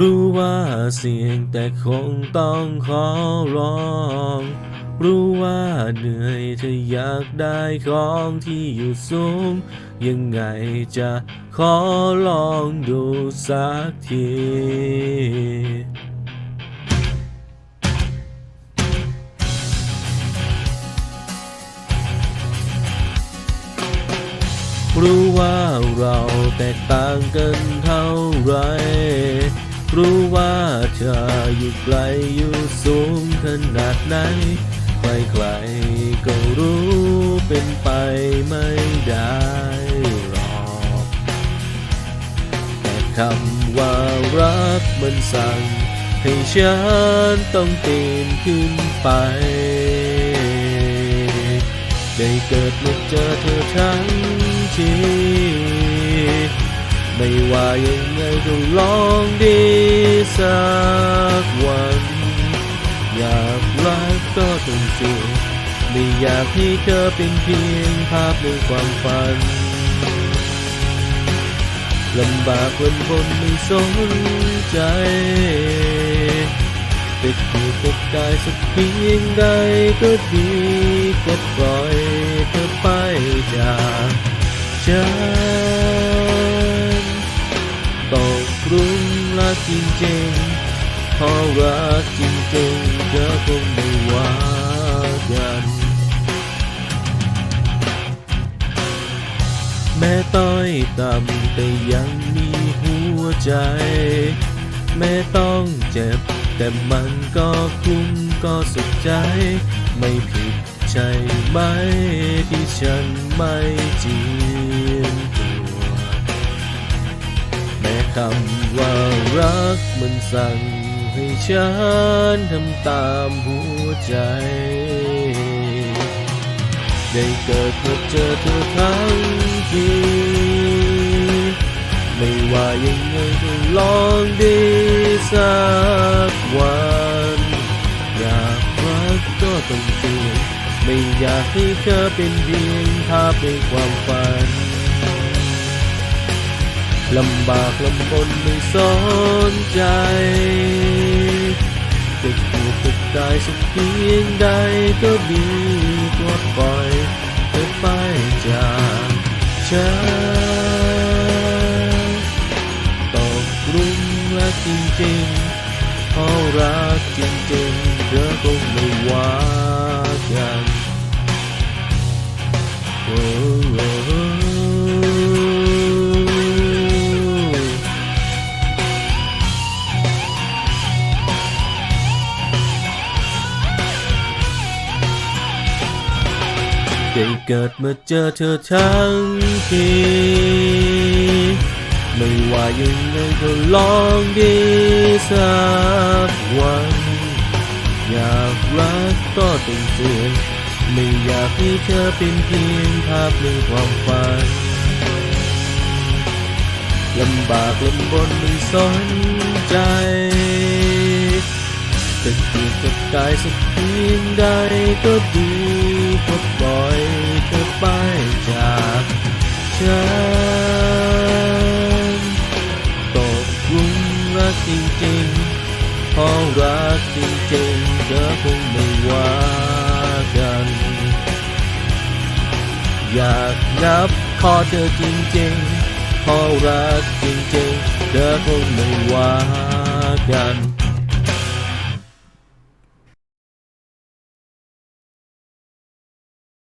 รู้ว่าเสี่ยงแต่คงต้องขอร้อง รู้ว่าเหนื่อยถ้าอยากได้ของที่อยู่สูง ยังไงจะขอลองดูสักทีรู้ว่าเราแตกต่างกันเท่าไหร รู้ว่าเธออยู่ไกลอยู่สูงขนาดไหนใครๆก็รู้เป็นไปไม่ได้หรอกแต่คำว่ารักมันสั่ง ให้ฉันต้องปีนขึ้นไป ได้เกิดมาเจอเธอทั้งที ไม่ว่ายังไงก็ลองดีสักวัน อยากรักก็ต้องเสี่ยงไม่อยากให้เธอเป็นเพียงภาพในความฝันลำบากวนบนไม่สนใจติดอยู่กับกายสักเพียงใดก็ดีกว่าปล่อยเธอไปจากฉัน จริงๆพอรักจริงๆเธอคงไม่ว่ากันแม้ต้อยต่ำแต่ยังมีหัวใจ แม้ต้องเจ็บ แต่มันก็คุ้มก็สุขใจ ไม่ผิดใช่ไหมที่ฉันไม่จียมตัว แม้คำว่า รักมันสั่งให้ฉันทำตามหัวใจ ได้เกิดพบเจอเธอทั้งที ไม่ว่ายังไงก็ลองดีสักวัน อยากรักก็ต้องเสี่ยงไม่อยากให้เธอเป็นเพียงภาพในความฝัน ลำบากลำบนไม่สนใจจะอยู่กับกายสักเพียงใดก็ดีกว่าปล่อยเธอไปจากฉันตกหลุมรักจริงๆเพราะรักจริงๆเธอคง ได้เกิดมาเจอเธอทั้งทีไม่ว่ายังไงก็ลองดีสักวัน อยากรักก็ต้องเสี่ยงไม่อยากให้เธอเป็นเพียงภาพในความฝันลำบากลำบนไม่สนใจจะอยู่กับกายสักเพียงใดก็ดี รักจริงๆเพราะรักจริงๆเธอคงไม่ว่ากัน อยากนับขอเธอจริงๆเพราะรักจริงๆเธอคงไม่ว่ากัน